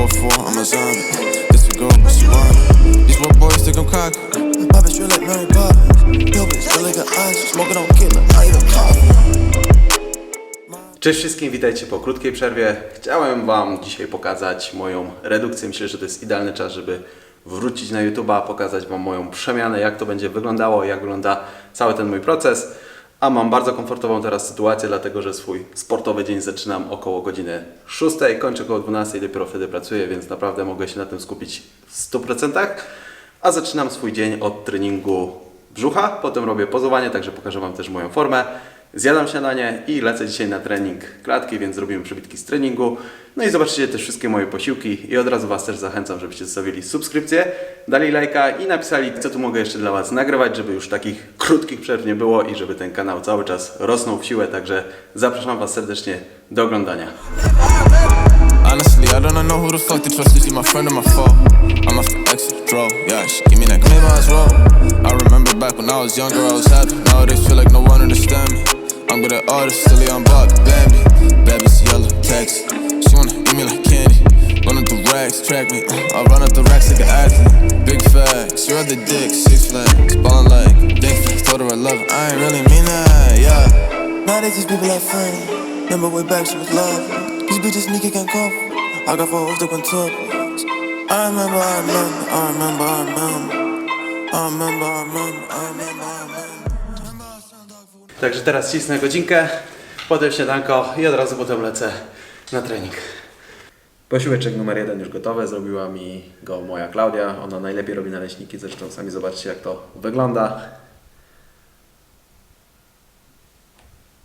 4-4, I'm a zombie. This a girl, but she want it. These little boys think I'm cocky. My bitch feel like Mary Poppins. Yo, bitch feel like an. Smoking on even coffee. Cześć wszystkim, witajcie po krótkiej przerwie. Chciałem Wam dzisiaj pokazać moją redukcję. Myślę, że to jest idealny czas, żeby wrócić na YouTube'a, pokazać Wam moją przemianę, jak to będzie wyglądało, jak wygląda cały ten mój proces. A mam bardzo komfortową teraz sytuację, dlatego że swój sportowy dzień zaczynam około godziny 6, kończę około 12 i dopiero wtedy pracuję, więc naprawdę mogę się na tym skupić w 100%. A zaczynam swój dzień od treningu brzucha, potem robię pozowanie, także pokażę Wam też moją formę. Zjadam śniadanie i lecę dzisiaj na trening klatki, więc zrobimy przebitki z treningu. No i zobaczycie też wszystkie moje posiłki i od razu Was też zachęcam, żebyście zostawili subskrypcję, dali lajka i napisali, co tu mogę jeszcze dla Was nagrywać, żeby już takich krótkich przerw nie było i żeby ten kanał cały czas rosnął w siłę. Także zapraszam Was serdecznie do oglądania. Honestly, I to happy. I'm good at artists, silly on buck, Bambi. Baby's yellow, text. She wanna eat me like candy. Running through racks, track me. uh, I run up the racks like an athlete. Big facts, you're the dick, six flags. Ballin' like flags. Told her I love her, I ain't really mean that, yeah. Now they just people like funny. Remember way back she was lovely. These bitches sneaky can't come. I got four hoes that went top. I remember, I remember, I remember, I remember. I remember, I remember, I remember, I remember. Także teraz cisnę godzinkę, potem śniadanko i od razu potem lecę na trening. Posiłeczek numer jeden już gotowy, zrobiła mi go moja Klaudia. Ona najlepiej robi naleśniki, zresztą sami zobaczcie jak to wygląda.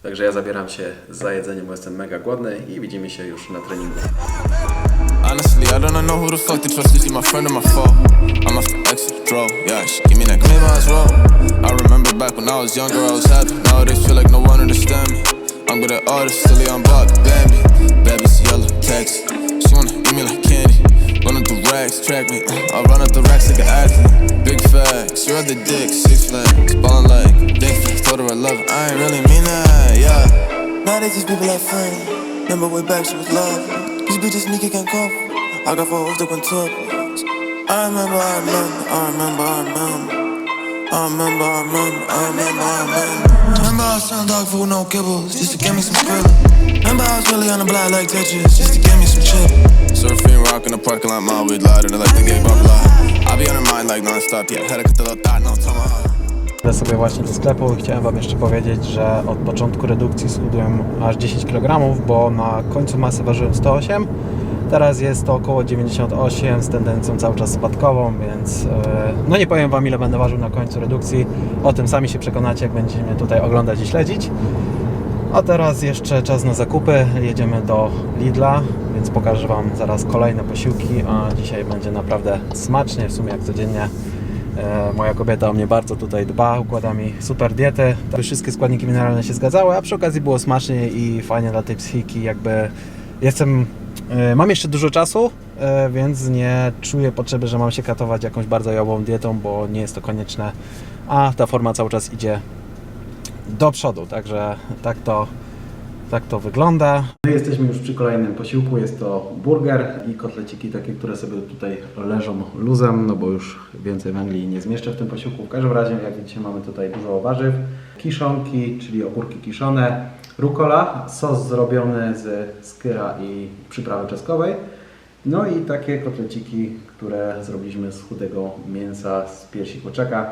Także ja zabieram się za jedzenie, bo jestem mega głodny i widzimy się już na treningu. Don't know who the fuck to trust. Is he my friend or my foe? I'm the exit, bro. Yeah, she give me that clean eyes roll. I remember back when I was younger, I was happy. Nowadays, feel like no one understand me. I'm good at artists, silly on buck, Bambi. Baby's yellow, text. She wanna eat me like candy. Running the racks, track me. uh, I run up the racks like an athlete. Big facts, you're the dick, six flags. Ballin' like dick flags. Told her I love her, I ain't really mean that, yeah. Now they just people like funny. Remember way back she was love. These bitches sneaky can't come. I got four hoes that went top. I remember, I remember, I remember, I remember. I remember, I remember, I remember, I remember. Remember I was selling dog food, no kibbles, just to get me some skrilla. Remember I was really on the block like Tetris, just to get me some chip. Surfing, rockin' the parking lot, my weed louder than like the gay bar block. I be on her mind like non-stop, yeah. Had to cut the little thought, no tomahawk. Idę sobie właśnie do sklepu i chciałem Wam jeszcze powiedzieć, że od początku redukcji schudłem aż 10 kg, bo na końcu masy ważyłem 108. Teraz jest to około 98 z tendencją cały czas spadkową, więc e, no nie powiem Wam ile będę ważył na końcu redukcji. O tym sami się przekonacie, jak będziecie mnie tutaj oglądać i śledzić. A teraz jeszcze czas na zakupy. Jedziemy do Lidla, więc pokażę Wam zaraz kolejne posiłki. A dzisiaj będzie naprawdę smacznie, w sumie jak codziennie. E, Moja kobieta o mnie bardzo tutaj dba, układa mi super dietę. Te wszystkie składniki mineralne się zgadzały, a przy okazji było smacznie i fajnie dla tej psychiki. Jakby jestem, mam jeszcze dużo czasu, e, więc nie czuję potrzeby, że mam się katować jakąś bardzo jałową dietą, bo nie jest to konieczne, a ta forma cały czas idzie do przodu, także tak to, tak to wygląda. I jesteśmy już przy kolejnym posiłku. Jest to burger i kotleciki takie, które sobie tutaj leżą luzem, no bo już więcej węgli nie zmieszczę w tym posiłku. W każdym razie, jak widzicie, mamy tutaj dużo warzyw. Kiszonki, czyli ogórki kiszone, rucola, sos zrobiony z skyra i przyprawy czeskowej. No i takie kotleciki, które zrobiliśmy z chudego mięsa z piersi kurczaka.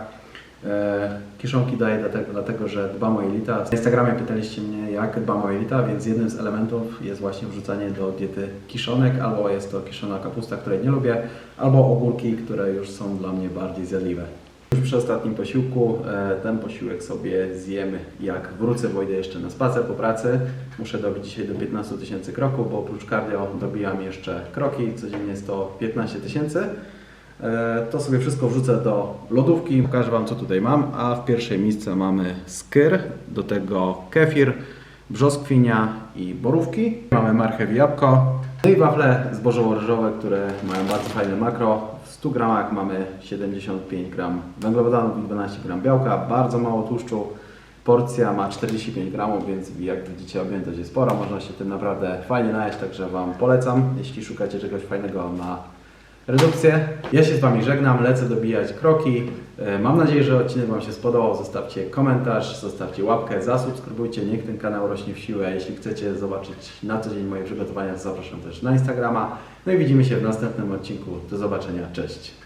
E, Kiszonki daję dlatego, dlatego, że dbam o jelita. Na Instagramie pytaliście mnie, jak dbam o jelita, więc jednym z elementów jest właśnie wrzucanie do diety kiszonek, albo jest to kiszona kapusta, której nie lubię, albo ogórki, które już są dla mnie bardziej zjadliwe. Przy ostatnim posiłku, e, ten posiłek sobie zjem jak wrócę, bo idę jeszcze na spacer po pracy. Muszę dobić dzisiaj do 15 tysięcy kroków, bo oprócz cardio dobijam jeszcze kroki, codziennie jest to 15 tysięcy. E, To sobie wszystko wrzucę do lodówki. Pokażę Wam, co tutaj mam. A w pierwszej misce mamy skyr, do tego kefir, brzoskwinia i borówki. Mamy marchew i jabłko. No i wafle zbożowo-ryżowe, które mają bardzo fajne makro. W 100 gramach mamy 75 gram węglowodanów i 12 gram białka. Bardzo mało tłuszczu. Porcja ma 45 gramów, więc jak widzicie objętość jest spora, można się tym naprawdę fajnie najeść, także Wam polecam, jeśli szukacie czegoś fajnego na redukcję. Ja się z Wami żegnam, lecę dobijać kroki. E, Mam nadzieję, że odcinek Wam się spodobał. Zostawcie komentarz, zostawcie łapkę, zasubskrybujcie, niech ten kanał rośnie w siłę. Jeśli chcecie zobaczyć na co dzień moje przygotowania, to zapraszam też na Instagrama. No i widzimy się w następnym odcinku. Do zobaczenia, cześć!